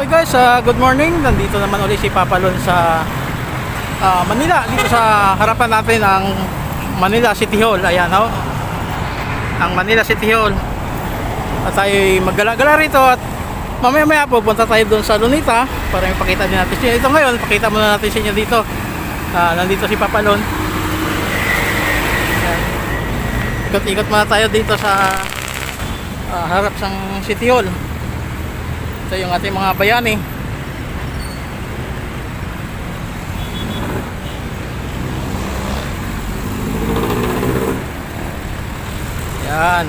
Okay guys, uh, good morning. Nandito naman ulit si Papa Lon sa ah, Manila. Dito sa harapan natin ang Manila City Hall. Ayan, oh. Ang Manila City Hall. At tayo maggala-gala rito at mamaya-maya pupunta tayo doon sa Lunita para ipakita din natin siya. Ito ngayon, pakita muna natin sa inyo dito. Ah, nandito si Papa Lon. Ikot-ikot muna tayo dito sa ah, harap sang City Hall. Ito yung ating mga bayani. Yan.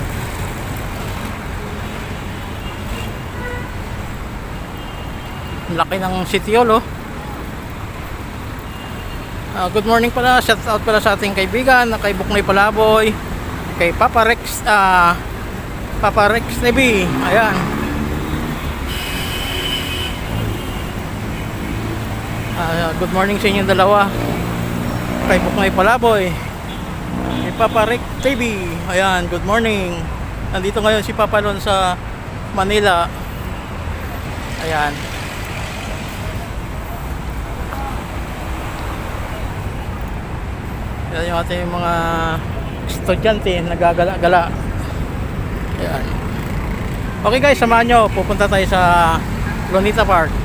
Laki ng Hall oh. Ah, good morning pala, shout out pala sa ating kaibigan, kay Buknoy Palaboy, kay Papa Rex, ah, Papa Rex Nebi, ayan. Ah, good morning sa inyong dalawa. Kay Buknoy Palaboy. Kay Papa Rick TV. Ayan, good morning. Nandito ngayon si Papa Lon sa Manila. Ayan. Yan yung ating mga estudyante nagagala-gala. Ayan. Okay guys, samahan nyo. Pupunta tayo sa Lonita Park.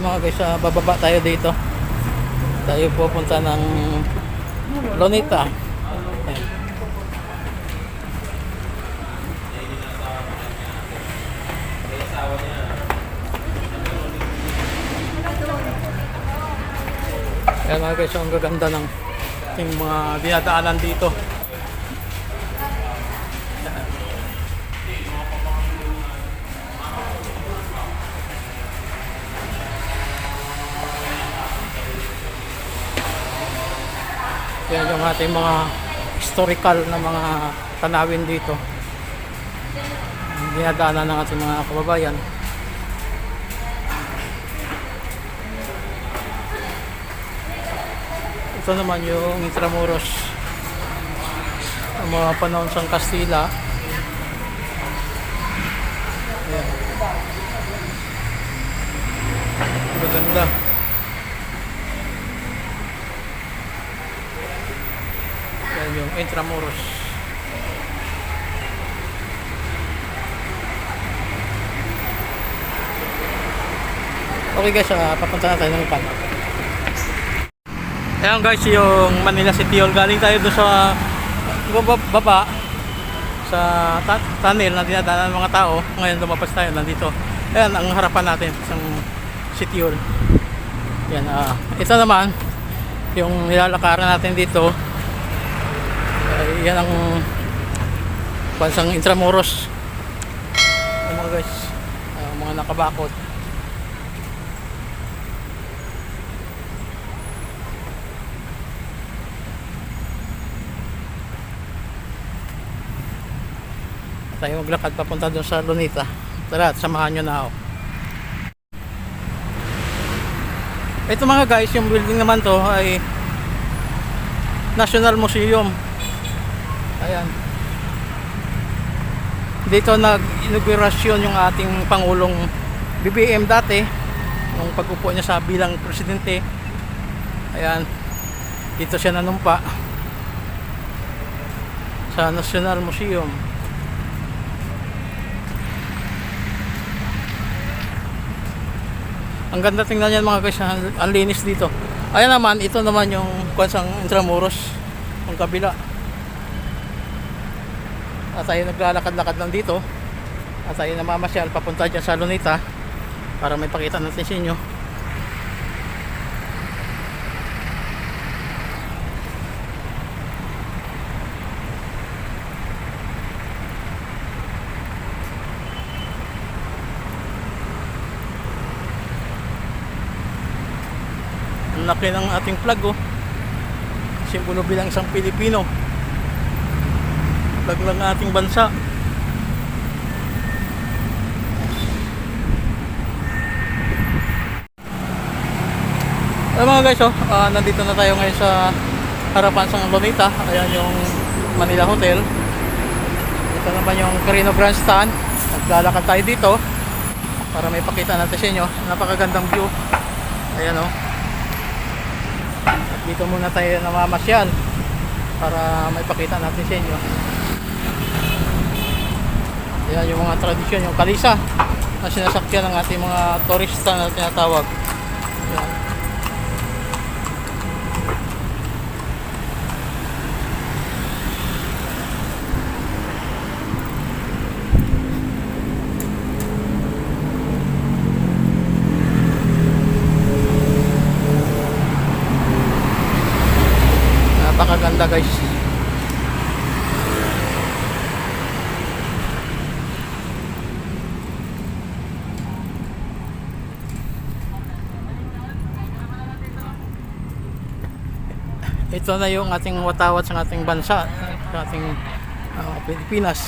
Mga guys, ah, bababa tayo dito. Tayo pupunta ng Lonita. Ayan. Mga guys, ang gaganda ng ating mga dinadaanan dito. Yan yung ating mga historical na mga tanawin dito. Dinadaanan ng ating mga kababayan. Ito naman yung Intramuros. Ang mga panahon sa Kastila. Ayan. Maganda. Yan yung Intramuros. Okay guys, uh, papunta na tayo ng pan. Ayan guys, yung Manila City Hall. Galing tayo doon sa baba, baba sa tunnel na dinadaanan ng mga tao. Ngayon lumabas tayo, nandito. Ayan, ang harapan natin, isang City Hall. Yan, ah, ito naman, yung nilalakaran natin dito, yan ang bansang Intramuros. Yan mga guys, ah, mga nakabakod. tayo maglakad papunta doon sa Lunita. Tara, samahan nyo na ako. Ito mga guys, yung building naman to ay National Museum. Ayan. Dito nag-inaugurasyon yung ating Pangulong BBM dati nung pag-upo niya sa bilang presidente. Ayan. Dito siya nanumpa sa National Museum. Ang ganda tingnan yan mga guys, ang, ang linis dito. Ayan naman, ito naman yung kwansang Intramuros, yung kabila. At tayo naglalakad-lakad lang dito. At tayo namamasyal papunta dyan sa Lunita para may pakita natin sa inyo. Ang laki ng ating flag oh. Simbolo bilang isang Pilipino. Ng ating bansa. Ayan mga guys oh, ah, nandito na tayo ngayon sa harapan sa Lonita. Ayan yung Manila Hotel. Ito naman yung Carino Grandstand. Naglalakad tayo dito. para may pakita natin sa inyo napakagandang view ayan o At dito muna tayo namamasyal para may pakita natin sa inyo ayan yung mga tradisyon yung kalisa na sinasakyan ng ating mga turista na tinatawag ayan. napakaganda guys ito na yung ating watawat sa ating bansa sa ating ah, Pilipinas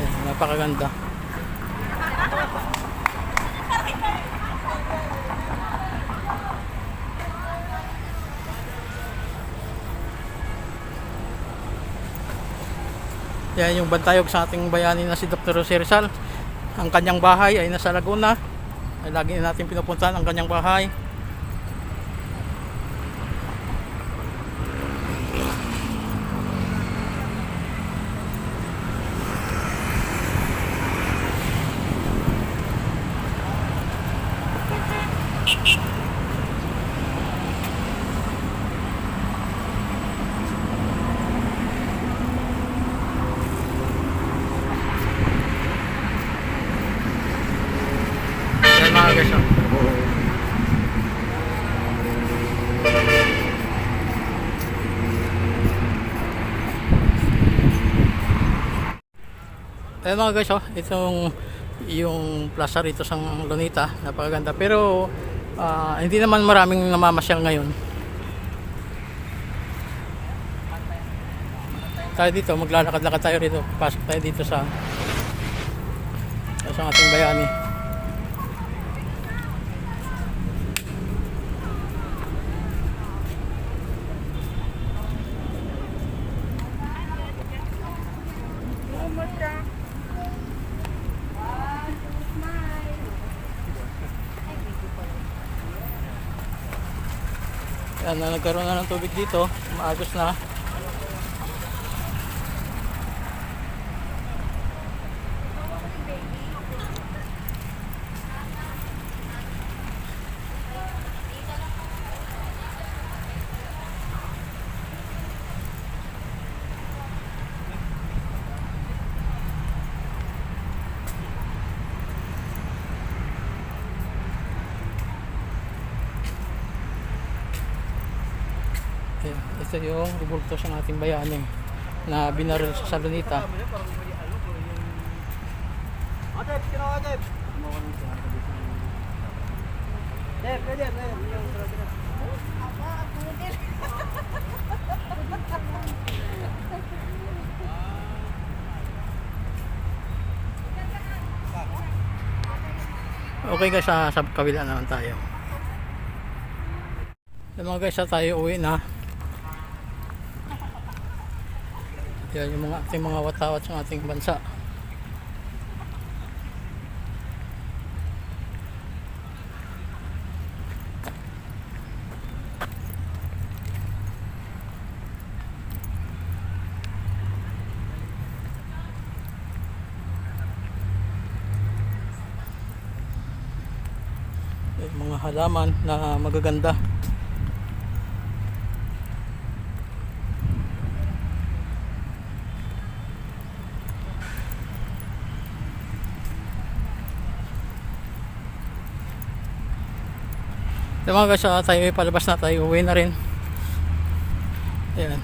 Ayan, napakaganda Yan yung bantayog sa ating bayani na si Dr. Jose Rizal. Ang kanyang bahay ay nasa Laguna. Ay lagi natin pinupuntahan ang kanyang bahay. Guys. oh. Ayan mga guys, oh, itong yung plaza rito sa Lunita, napakaganda. Pero ah, hindi naman maraming namamasyal ngayon. Tayo dito, maglalakad-lakad tayo rito. Pasok tayo dito sa sa ating bayani. Yan na nagkaroon na ng tubig dito, maagos na. Ayan, ito yung ribulto ng ating bayani na binaril sa Salonita. Adep, kino adep. Dep, dep, dep. Okay guys, sa, sa kabila naman tayo. Mga guys, sa tayo uwi na. Yan yung mga ating mga watawat sa ating bansa. Yung mga halaman na magaganda. Yung mga guys, ah, tayo ay palabas na tayo, uwi na rin. Ayan.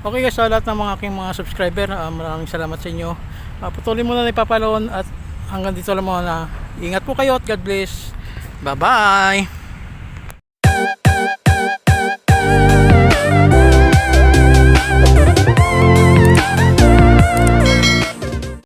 Okay guys, sa lahat ng mga aking mga subscriber, ah, maraming salamat sa inyo. Uh, patuloy mo na ipapalon at hanggang dito lang muna. Ingat po kayo at God bless. Bye-bye!